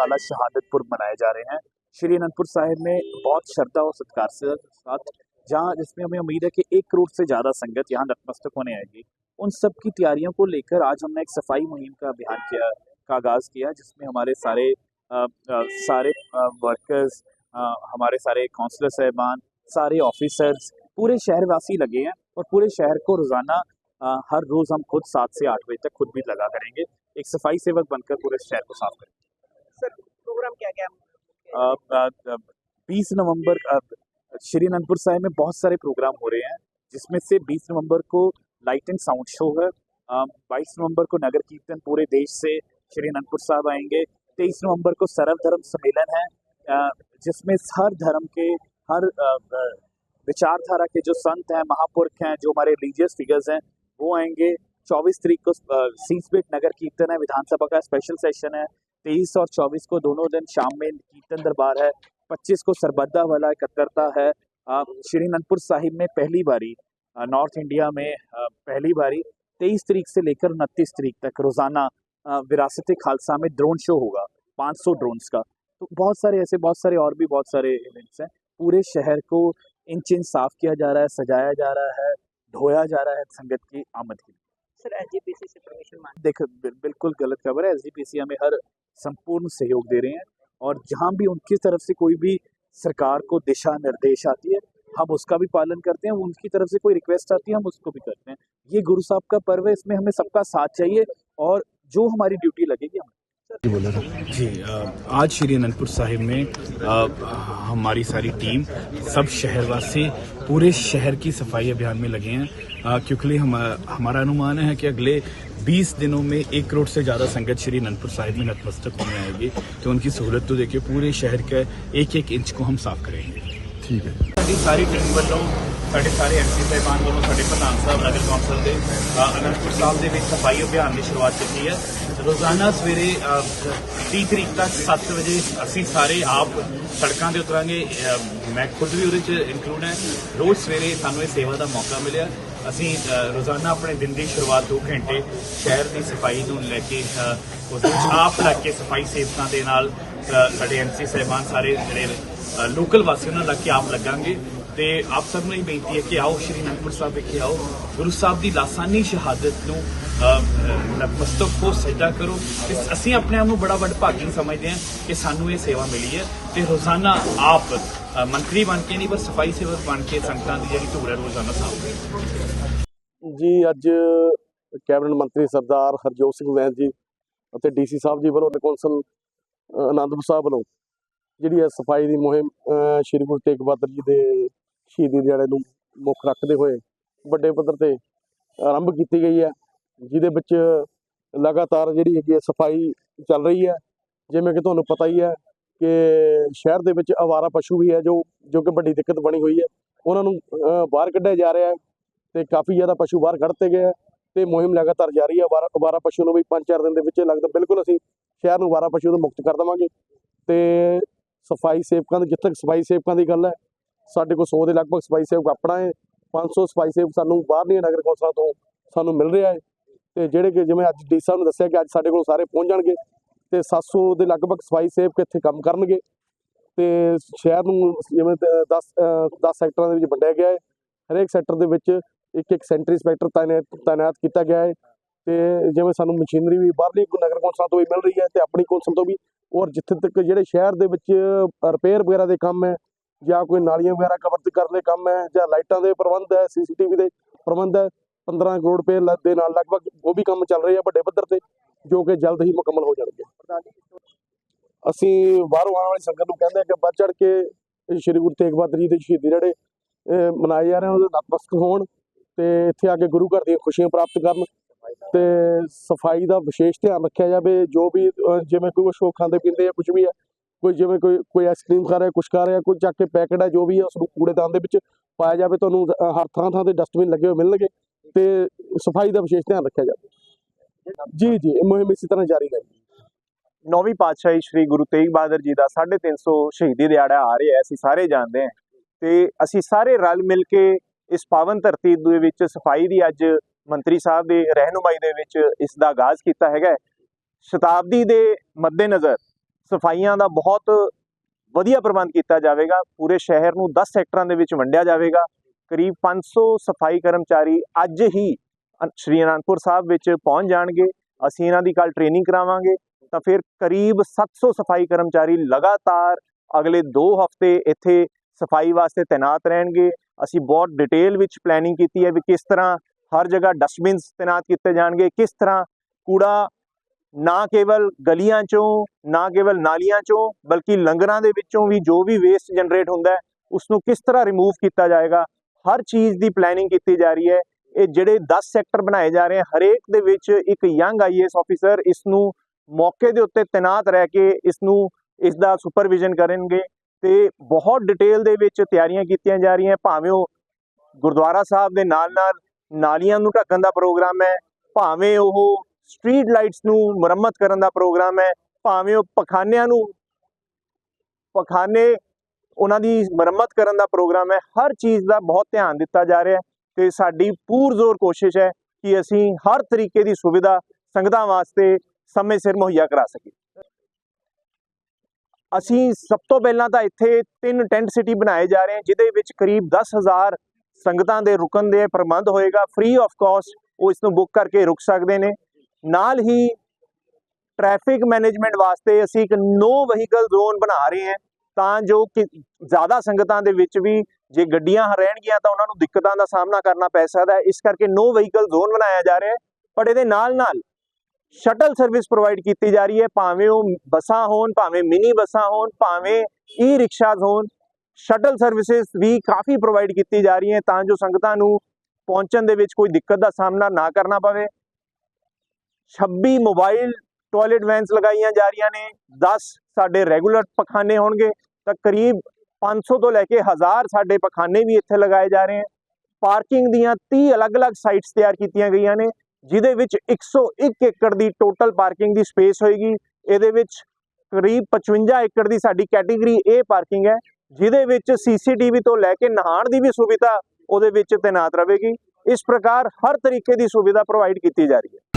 साला शहादतपुर मनाए जा रहे हैं। श्री अनंतपुर साहिब में बहुत श्रद्धा और सत्कार से साथ जहाँ जिसमें हमें उम्मीद है कि एक करोड़ से ज़्यादा संगत यहाँ नतमस्तक होने आएगी उन सब की तैयारियों को लेकर आज हमने एक सफ़ाई मुहिम का अभियान किया का आगाज़ किया जिसमें हमारे सारे अ, अ, सारे वर्कर्स हमारे सारे काउंसलर साहबान सारे ऑफिसर्स पूरे शहरवासी लगे हैं और पूरे शहर को रोज़ाना हर रोज़ हम खुद सात से आठ बजे तक खुद भी लगा करेंगे। एक सफ़ाई सेवक बनकर पूरे शहर को साफ़ करेंगे बीस नवंबर श्री अनंतपुर साहिब में बहुत सारे प्रोग्राम हो रहे हैं, जिसमें से 20 नवंबर को लाइट एंड साउंड शो है बाईस नवंबर को नगर कीर्तन पूरे देश से श्री अनंतपुर साहब आएँगे, तेईस नवंबर को सर्वधर्म सम्मेलन है जिसमें हर धर्म के, हर विचारधारा के जो संत हैं, महापुरुष हैं, जो हमारे रिलीजियस फिगर्स हैं, वो आएँगे। चौबीस तारीख को सीसबेट नगर कीर्तन है, विधानसभा का स्पेशल सेशन है तेईस और चौबीस को दोनों दिन शाम में कीर्तन दरबार है। पच्चीस को सरबद्दा वाला एकत्रता है। श्री अनंतपुर साहिब में पहली बारी नॉर्थ इंडिया में पहली बारी, तेईस तरीक से लेकर उनतीस तरीक तक रोज़ाना विरासत खालसा में ड्रोन शो होगा 500 ड्रोन्स का। तो बहुत सारे ऐसे, बहुत सारे और भी बहुत सारे इवेंट्स हैं। पूरे शहर को इंच इंच साफ़ किया जा रहा है, सजाया जा रहा है धोया जा रहा है संगत की आमद के लिए। सर एनजीपीसी से परमिशन मांग देख बिल- बिल्कुल गलत खबर है। एसडीपीसी हमें हर संपूर्ण सहयोग दे रहे हैं और जहाँ भी उनकी तरफ़ से कोई भी सरकार को दिशा निर्देश आती है हम उसका भी पालन करते हैं। उनकी तरफ़ से कोई रिक्वेस्ट आती है हम उसको भी करते हैं। ये गुरु साहब का पर्व है इसमें हमें सबका साथ चाहिए और जो हमारी ड्यूटी लगेगी हम जी आज श्री अनंतपुर साहिब में हमारी सारी टीम सब शहरवासी पूरे शहर की सफ़ाई अभियान में लगे हैं। क्योंकि हम हमारा अनुमान है कि अगले 20 दिनों में एक करोड़ से ज़्यादा संगत श्री अनंतपुर साहिब में नतमस्तक होने आएगी तो उनकी सहूलत तो देखिए पूरे शहर के एक एक इंच को हम साफ करेंगे ਠੀਕ ਹੈ ਸਾਡੀ ਸਾਰੀ ਟੀਮ ਵੱਲੋਂ ਸਾਡੇ ਸਾਰੇ ਐਮਸੀ ਸਾਹਿਬਾਨ ਵੱਲੋਂ ਸਾਡੇ ਪ੍ਰਧਾਨ ਸਾਹਿਬ ਨਗਰ ਕੌਂਸਲ ਦੇ ਅ, ਅਨੰਦਪੁਰ ਸਾਹਿਬ ਦੇ ਵਿੱਚ ਸਫਾਈ ਅਭਿਆਨ ਦੀ ਸ਼ੁਰੂਆਤ ਕੀਤੀ ਹੈ ਰੋਜ਼ਾਨਾ ਸਵੇਰੇ ਅ, 30 ਤਰੀਕ ਤੱਕ 7 ਵਜੇ ਅਸੀਂ ਸਾਰੇ ਆਪ ਸੜਕਾਂ ਤੇ ਉਤਰਾਂਗੇ ਅ, ਮੈਂ ਖੁਦ ਵੀ ਉਹਦੇ 'ਚ ਇਨਕਲੂਡ ਹੈ ਰੋਜ਼ ਸਵੇਰੇ ਸਾਨੂੰ ਇਹ ਸੇਵਾ ਦਾ ਮੌਕਾ ਮਿਲਿਆ ਅਸੀਂ ਅ, ਰੋਜ਼ਾਨਾ ਆਪਣੇ ਦਿਨ ਦੀ ਸ਼ੁਰੂਆਤ 2 ਘੰਟੇ ਸ਼ਹਿਰ ਦੀ ਸਫ਼ਾਈ ਨੂੰ ਲੈ ਕੇ ਅ, ਉਸ ਵਿੱਚ ਆਪ ਲੱਗ ਕੇ ਸਫ਼ਾਈ ਸੇਵਕਾਂ ਦੇ ਨਾਲ ਅ, ਸਾਡੇ ਐਮਸੀ ਸਾਹਿਬਾਨ ਸਾਰੇ ਜਿਹੜੇ ਲੋਕਲ ਵਾਸੀਆਂ ਉਹਨਾਂ ਲੱਗ ਕੇ ਆਪ ਲੱਗਾਂਗੇ। ਤੇ ਆਪ ਸਭ ਨੂੰ ਇਹ ਬੇਨਤੀ ਹੈ ਕਿ ਆਓ ਸ਼੍ਰੀ ਅਨੰਦਪੁਰ ਸਾਹਿਬ ਵਿਖੇ ਆਓ। ਗੁਰੂ ਸਾਹਿਬ ਦੀ ਲਾਸਾਨੀ ਸ਼ਹਾਦਤ ਨੂੰ ਨਤਮਸਤਕ ਹੋ ਸਜਦਾ ਕਰੋ। ਅਸੀਂ ਆਪਣੇ ਆਪ ਨੂੰ ਬੜਾ ਵੱਡ ਭਾਗੀ ਸਮਝਦੇ ਹਾਂ ਕਿ ਸਾਨੂੰ ਇਹ ਸੇਵਾ ਮਿਲੀ ਹੈ ਤੇ ਰੋਜ਼ਾਨਾ ਆਪ ਮੰਤਰੀ ਬਣ ਕੇ ਨਹੀਂ ਪਰ ਸਫ਼ਾਈ ਸੇਵਕ ਬਣ ਕੇ ਸੰਗਤਾਂ ਦੀ ਜਿਹੜੀ ਧੂੜ ਹੈ ਰੋਜ਼ਾਨਾ ਸਾਫ਼ ਜੀ, ਅੱਜ ਕੈਬਨਿਟ ਮੰਤਰੀ ਸਰਦਾਰ ਹਰਜੋਤ ਸਿੰਘ ਵੈਦ ਜੀ ਅਤੇ ਡੀਸੀ ਸਾਹਿਬ ਜੀ ਵੱਲੋਂ ਕੌਂਸਲ ਆਨੰਦਪੁਰ ਸਾਹਿਬ ਵੱਲੋਂ ਜਿਹੜੀ ਹੈ ਸਫ਼ਾਈ ਦੀ ਮੁਹਿੰਮ ਸ਼੍ਰੀ ਗੁਰੂ ਤੇਗ ਬਹਾਦਰ ਜੀ ਦੇ ਸ਼ਹੀਦੀ ਦਿਹਾੜੇ ਨੂੰ ਮੁੱਖ ਰੱਖਦੇ ਹੋਏ ਵੱਡੇ ਪੱਧਰ ਤੇ ਆਰੰਭ ਕੀਤੀ ਗਈ ਹੈ, ਜਿਹਦੇ ਵਿੱਚ ਲਗਾਤਾਰ ਜਿਹੜੀ ਹੈਗੀ ਹੈ ਸਫ਼ਾਈ ਚੱਲ ਰਹੀ ਹੈ। ਜਿਵੇਂ ਕਿ ਤੁਹਾਨੂੰ ਪਤਾ ਹੀ ਹੈ ਕਿ ਸ਼ਹਿਰ ਦੇ ਵਿੱਚ ਆਵਾਰਾ ਪਸ਼ੂ ਵੀ ਹੈ, ਜੋ ਜੋ ਕਿ ਵੱਡੀ ਦਿੱਕਤ ਬਣੀ ਹੋਈ ਹੈ। ਉਹਨਾਂ ਨੂੰ ਬਾਹਰ ਕੱਢਿਆ ਜਾ ਰਿਹਾ ਹੈ ਤੇ ਕਾਫੀ ਜ਼ਿਆਦਾ ਪਸ਼ੂ ਬਾਹਰ ਕੱਢਤੇ ਗਏ ਹੈ ਤੇ ਮੁਹਿੰਮ ਲਗਾਤਾਰ ਜਾਰੀ ਹੈ। ਅਵਾਰਾ ਅਵਾਰਾ ਪਸ਼ੂ ਨੂੰ ਵੀ 5-4 ਦਿਨ ਦੇ ਵਿੱਚ ਲੱਗਦਾ ਬਿਲਕੁਲ ਅਸੀਂ ਸ਼ਹਿਰ ਨੂੰ ਅਵਾਰਾ ਪਸ਼ੂ ਤੋਂ ਮੁਕਤ ਕਰ ਦੇਵਾਂਗੇ। ਤੇ ਸਫ਼ਾਈ ਸੇਵਕਾਂ ਦੀ, ਜਿੱਥੇ ਤੱਕ ਸਫ਼ਾਈ ਸੇਵਕਾਂ ਦੀ ਗੱਲ ਹੈ ਸਾਡੇ ਕੋਲ 100 ਦੇ ਲਗਭਗ ਸਫ਼ਾਈ ਸੇਵਕ ਆਪਣਾ ਹੈ 500 ਸਫ਼ਾਈ ਸੇਵਕ ਸਾਨੂੰ ਬਾਹਰਲੀਆਂ ਨਗਰ ਕੌਂਸਲਾਂ ਤੋਂ ਸਾਨੂੰ ਮਿਲ ਰਿਹਾ ਹੈ ਤੇ ਜਿਹੜੇ ਕਿ ਜਿਵੇਂ ਅੱਜ ਡੀ ਸਾਹਿਬ ਨੇ ਦੱਸਿਆ ਕਿ ਅੱਜ ਸਾਡੇ ਕੋਲ ਸਾਰੇ ਪਹੁੰਚ ਜਾਣਗੇ ਤੇ 700 ਦੇ ਲਗਭਗ ਸਫ਼ਾਈ ਸੇਵਕ ਇੱਥੇ ਕੰਮ ਕਰਨਗੇ ਤੇ ਸ਼ਹਿਰ ਨੂੰ ਜਿਵੇਂ 10 10 ਸੈਕਟਰਾਂ ਦੇ ਵਿੱਚ ਵੰਡਿਆ ਗਿਆ ਹੈ, ਹਰੇਕ ਸੈਕਟਰ ਦੇ ਵਿੱਚ ਇੱਕ ਇੱਕ ਸੈਂਟਰੀ ਇੰਸਪੈਕਟਰ ਤਾਇਨਾਤ ਤਾਇਨਾਤ ਕੀਤਾ ਗਿਆ ਹੈ ਤੇ ਜਿਵੇਂ ਸਾਨੂੰ ਮਸ਼ੀਨਰੀ ਵੀ ਬਾਹਰਲੀ ਨਗਰ ਕੌਂਸਲਾਂ ਤੋਂ ਵੀ ਮਿਲ ਰਹੀ ਹੈ ਤੇ ਆਪਣੀ ਕੌਂਸਲ ਤੋਂ ਵੀ ਔਰ ਜਿੱਥੇ ਤੱਕ ਜਿਹੜੇ ਸ਼ਹਿਰ ਦੇ ਵਿੱਚ ਰਿਪੇਅਰ ਵਗੈਰਾ ਦੇ ਕੰਮ ਹੈ ਜਾਂ ਕੋਈ ਨਾਲੀਆਂ ਵਗੈਰਾ ਕਵਰ ਕਰਨ ਦੇ ਕੰਮ ਹੈ, ਜਾਂ ਲਾਈਟਾਂ ਦੇ ਪ੍ਰਬੰਧ ਹੈ, ਸੀਸੀਟੀਵੀ ਦੇ ਪ੍ਰਬੰਧ ਹੈ 15 ਕਰੋੜ ਰੁਪਏ ਦੇ ਨਾਲ ਲਗਭਗ ਉਹ ਵੀ ਕੰਮ ਚੱਲ ਰਹੇ ਆ ਵੱਡੇ ਪੱਧਰ ਤੇ, ਜੋ ਕਿ ਜਲਦ ਹੀ ਮੁਕੰਮਲ ਹੋ ਜਾਣਗੇ। ਅਸੀਂ ਬਾਹਰੋਂ ਆਉਣ ਵਾਲੀ ਸੰਗਤ ਨੂੰ ਕਹਿੰਦੇ ਹਾਂ ਕਿ ਵੱਧ ਚੜ ਕੇ ਸ਼੍ਰੀ ਗੁਰੂ ਤੇਗ ਬਹਾਦਰ ਜੀ ਦੇ ਸ਼ਹੀਦੀ ਜਿਹੜੇ ਮਨਾਏ ਜਾ ਰਹੇ ਉਹਦੇ ਨਤਮਸਤਕ ਹੋਣ ਤੇ ਇੱਥੇ ਆ ਕੇ ਗੁਰੂ ਘਰ ਦੀਆਂ ਖੁਸ਼ੀਆਂ ਪ੍ਰਾਪਤ ਕਰਨ ਤੇ ਸਫ਼ਾਈ ਦਾ ਵਿਸ਼ੇਸ਼ ਧਿਆਨ ਰੱਖਿਆ ਜਾਵੇ, ਜੋ ਵੀ ਜਿਵੇਂ ਕੋਈ ਕੁਛ ਖਾਂਦੇ ਪੀਂਦੇ ਆ ਕੁਝ ਵੀ ਹੈ ਕੋਈ ਜਿਵੇਂ ਕੋਈ ਕੋਈ ਆਈਸਕ੍ਰੀਮ ਖਾ ਰਿਹਾ, ਕੁਛ ਖਾ ਰਿਹਾ, ਕੋਈ ਚੱਕ ਕੇ ਪੈਕਟ ਹੈ ਜੋ ਵੀ ਹੈ ਉਸ ਨੂੰ ਕੂੜੇਦਾਨ ਦੇ ਵਿੱਚ ਪਾਇਆ ਜਾਵੇ ਤੁਹਾਨੂੰ ਹਰ ਥਾਂ ਥਾਂ ਤੇ ਡਸਟਬਿਨ ਲੱਗੇ ਹੋਏ ਮਿਲਣਗੇ ਤੇ ਸਫ਼ਾਈ ਦਾ ਵਿਸ਼ੇਸ਼ ਧਿਆਨ ਰੱਖਿਆ ਜਾਵੇ। ਜੀ ਜੀ, ਇਹ ਮੁਹਿੰਮ ਇਸੇ ਤਰ੍ਹਾਂ ਜਾਰੀ ਰਹੇਗੀ। ਨੌਵੀਂ ਪਾਤਸ਼ਾਹੀ ਸ੍ਰੀ ਗੁਰੂ ਤੇਗ ਬਹਾਦਰ ਜੀ ਦਾ 350 ਸ਼ਹੀਦੀ ਦਿਹਾੜਾ ਆ ਰਿਹਾ ਹੈ, ਅਸੀਂ ਸਾਰੇ ਜਾਣਦੇ ਹਾਂ। ਤੇ ਅਸੀਂ ਸਾਰੇ ਰਲ ਮਿਲ ਕੇ ਇਸ ਪਾਵਨ ਧਰਤੀ ਦੇ ਵਿੱਚ ਸਫ਼ਾਈ ਦੀ ਅੱਜ ਮੰਤਰੀ ਸਾਹਿਬ ਦੀ ਰਹਿਨੁਮਾਈ ਦੇ ਵਿੱਚ ਇਸ ਦਾ ਆਗਾਜ਼ ਕੀਤਾ ਹੈਗਾ ਹੈ। ਸ਼ਤਾਬਦੀ ਦੇ ਮੱਦੇਨਜ਼ਰ ਸਫਾਈਆਂ ਦਾ ਬਹੁਤ ਵਧੀਆ ਪ੍ਰਬੰਧ ਕੀਤਾ ਜਾਵੇਗਾ, ਪੂਰੇ ਸ਼ਹਿਰ ਨੂੰ 10 ਸੈਕਟਰਾਂ ਦੇ ਵਿੱਚ ਵੰਡਿਆ ਜਾਵੇਗਾ। ਕਰੀਬ 500 ਸਫ਼ਾਈ ਕਰਮਚਾਰੀ ਅੱਜ ਹੀ ਸ਼੍ਰੀ ਅਨੰਦਪੁਰ ਸਾਹਿਬ ਵਿੱਚ ਪਹੁੰਚ ਜਾਣਗੇ। ਅਸੀਂ ਇਹਨਾਂ ਦੀ ਕੱਲ ਟ੍ਰੇਨਿੰਗ ਕਰਾਵਾਂਗੇ। ਤਾਂ ਫਿਰ ਕਰੀਬ 700 ਸਫ਼ਾਈ ਕਰਮਚਾਰੀ ਲਗਾਤਾਰ ਅਗਲੇ 2 ਹਫ਼ਤੇ ਇੱਥੇ ਸਫ਼ਾਈ ਵਾਸਤੇ ਤਾਇਨਾਤ ਰਹਿਣਗੇ। ਅਸੀਂ ਬਹੁਤ ਡਿਟੇਲ ਵਿੱਚ ਪਲੈਨਿੰਗ ਕੀਤੀ ਹੈ ਵੀ ਕਿਸ ਤਰ੍ਹਾਂ ਹਰ ਜਗ੍ਹਾ ਡਸਟਬਿਨਸ ਤਾਇਨਾਤ ਕੀਤੇ ਜਾਣਗੇ, ਕਿਸ ਤਰ੍ਹਾਂ ਕੂੜਾ ਨਾ ਕੇਵਲ ਗਲੀਆਂ ਚੋਂ, ਨਾ ਕੇਵਲ ਨਾਲੀਆਂ ਚੋਂ, ਬਲਕਿ ਲੰਗਰਾਂ ਦੇ ਵਿੱਚੋਂ ਵੀ ਜੋ ਵੀ ਵੇਸਟ ਜਨਰੇਟ ਹੁੰਦਾ ਹੈ ਉਸ ਨੂੰ ਕਿਸ ਤਰ੍ਹਾਂ ਰਿਮੂਵ ਕੀਤਾ ਜਾਏਗਾ? ਹਰ ਚੀਜ਼ ਦੀ ਪਲੈਨਿੰਗ ਕੀਤੀ ਜਾ ਰਹੀ ਹੈ। ਇਹ ਜਿਹੜੇ 10 ਸੈਕਟਰ ਬਣਾਏ ਜਾ ਰਹੇ ਹਨ ਹਰੇਕ ਦੇ ਵਿੱਚ ਇੱਕ ਯੰਗ ਆਈਏਐਸ ਆਫੀਸਰ ਇਸ ਨੂੰ ਮੌਕੇ ਦੇ ਉੱਤੇ ਤਾਇਨਾਤ ਰਹਿ ਕੇ ਇਸ ਨੂੰ ਇਸ ਦਾ ਸੁਪਰਵਿਜ਼ਨ ਕਰਨਗੇ ਤੇ ਬਹੁਤ ਡਿਟੇਲ ਦੇ ਵਿੱਚ ਤਿਆਰੀਆਂ ਕੀਤੀਆਂ ਜਾ ਰਹੀਆਂ ਭਾਵੇਂ ਉਹ ਗੁਰਦੁਆਰਾ ਸਾਹਿਬ ਦੇ ਨਾਲ ਨਾਲ ਨਾਲੀਆਂ ਨੂੰ ਢੱਕਣ ਦਾ ਪ੍ਰੋਗਰਾਮ ਹੈ, ਭਾਵੇਂ ਉਹ ਸਟਰੀਟ ਲਾਈਟਸ ਨੂੰ ਮੁਰੰਮਤ ਕਰਨ ਦਾ ਪ੍ਰੋਗਰਾਮ ਹੈ, ਭਾਵੇਂ ਉਹ ਪਖਾਨਿਆਂ ਨੂੰ, ਪਖਾਨੇ ਉਹਨਾਂ ਦੀ ਮੁਰੰਮਤ ਕਰਨ ਦਾ ਪ੍ਰੋਗਰਾਮ ਹੈ, ਹਰ ਚੀਜ਼ ਦਾ ਬਹੁਤ ਧਿਆਨ ਦਿੱਤਾ ਜਾ ਰਿਹਾ ਹੈ ਤੇ ਸਾਡੀ ਪੂਰਜ਼ੋਰ ਕੋਸ਼ਿਸ਼ ਹੈ ਕਿ ਅਸੀਂ ਹਰ ਤਰੀਕੇ ਦੀ ਸੁਵਿਧਾ ਸੰਗਤਾਂ ਵਾਸਤੇ ਸਮੇਂ ਸਿਰ ਮੁਹੱਈਆ ਕਰਾ ਸਕੀਏ। ਅਸੀਂ ਸਭ ਤੋਂ ਪਹਿਲਾਂ ਤਾਂ ਇੱਥੇ ਤਿੰਨ ਟੈਂਟ ਸਿਟੀ ਬਣਾਏ ਜਾ ਰਹੇ ਹਨ, ਜਿਹਦੇ ਵਿੱਚ ਕਰੀਬ 10000 ਸੰਗਤਾਂ ਦੇ ਰੁਕਣ ਦੇ ਪ੍ਰਬੰਧ ਹੋਏਗਾ ਫ੍ਰੀ ਆਫ ਕਾਸਟ ਉਹ ਇਸ ਨੂੰ ਬੁੱਕ ਕਰਕੇ ਰੁਕ ਸਕਦੇ ਨੇ। ਨਾਲ ਹੀ ਟ੍ਰੈਫਿਕ ਮੈਨੇਜਮੈਂਟ ਵਾਸਤੇ ਅਸੀਂ ਇੱਕ ਨੋ ਵਹੀਕਲ ਜ਼ੋਨ ਬਣਾ ਰਹੇ ਹਾਂ, ਤਾਂ ਜੋ ਕਿ ਜ਼ਿਆਦਾ ਸੰਗਤਾਂ ਦੇ ਵਿੱਚ ਵੀ ਜੇ ਗੱਡੀਆਂ ਰਹਿਣਗੀਆਂ ਤਾਂ ਉਹਨਾਂ ਨੂੰ ਦਿੱਕਤਾਂ ਦਾ ਸਾਹਮਣਾ ਕਰਨਾ ਪੈ ਸਕਦਾ ਹੈ। ਇਸ ਕਰਕੇ ਨੋ ਵਹੀਕਲ ਜ਼ੋਨ ਬਣਾਇਆ ਜਾ ਰਿਹਾ ਹੈ, ਪਰ ਇਹਦੇ ਨਾਲ ਨਾਲ ਸ਼ਟਲ ਸਰਵਿਸ ਪ੍ਰੋਵਾਈਡ ਕੀਤੀ ਜਾ ਰਹੀ ਹੈ, ਭਾਵੇਂ ਉਹ ਬੱਸਾਂ ਹੋਣ, ਭਾਵੇਂ ਮਿਨੀ ਬੱਸਾਂ ਹੋਣ, ਭਾਵੇਂ ਈ ਰਿਕਸ਼ਾਜ਼ ਹੋਣ ਸ਼ਟਲ ਸਰਵਿਸਿਜ਼ ਵੀ ਕਾਫੀ ਪ੍ਰੋਵਾਈਡ ਕੀਤੀ ਜਾ ਰਹੀ ਹੈ ਤਾਂ ਜੋ ਸੰਗਤਾਂ ਨੂੰ ਪਹੁੰਚਣ ਦੇ ਵਿੱਚ ਕੋਈ ਦਿੱਕਤ ਦਾ ਸਾਹਮਣਾ ਨਾ ਕਰਨਾ ਪਵੇ। 26 ਮੋਬਾਈਲ ਟਾਇਲਟ ਵੈਨਸ ਲਗਾਈਆਂ ਜਾ ਰਹੀਆਂ ਨੇ। 10 ਸਾਡੇ ਰੈਗੂਲਰ ਪਖਾਨੇ ਹੋਣਗੇ। ਤਾਂ ਕਰੀਬ 500 ਤੋਂ ਲੈ ਕੇ 1000 ਸਾਡੇ ਪਖਾਨੇ ਵੀ ਇੱਥੇ ਲਗਾਏ ਜਾ ਰਹੇ ਹਨ। ਪਾਰਕਿੰਗ ਦੀਆਂ 30 ਅਲੱਗ-ਅਲੱਗ ਸਾਈਟਸ ਤਿਆਰ ਕੀਤੀਆਂ ਗਈਆਂ ਨੇ, ਜਿਹਦੇ ਵਿੱਚ 101 ਏਕੜ ਦੀ ਟੋਟਲ ਪਾਰਕਿੰਗ ਦੀ ਸਪੇਸ ਹੋਏਗੀ। ਇਹਦੇ ਵਿੱਚ ਕਰੀਬ 55 ਏਕੜ ਦੀ ਸਾਡੀ ਕੈਟਾਗਰੀ A ਪਾਰਕਿੰਗ ਹੈ, ਜਿਹਦੇ ਵਿੱਚ ਸੀਸੀਟੀਵੀ ਤੋਂ ਲੈ ਕੇ ਨਹਾਣ ਦੀ ਵੀ ਸੁਵਿਧਾ ਉਹਦੇ ਵਿੱਚ ਤੈਨਾਤ ਰਹੇਗੀ। ਇਸ ਪ੍ਰਕਾਰ ਹਰ ਤਰੀਕੇ ਦੀ ਸੁਵਿਧਾ ਪ੍ਰੋਵਾਈਡ ਕੀਤੀ ਜਾ ਰਹੀ ਹੈ।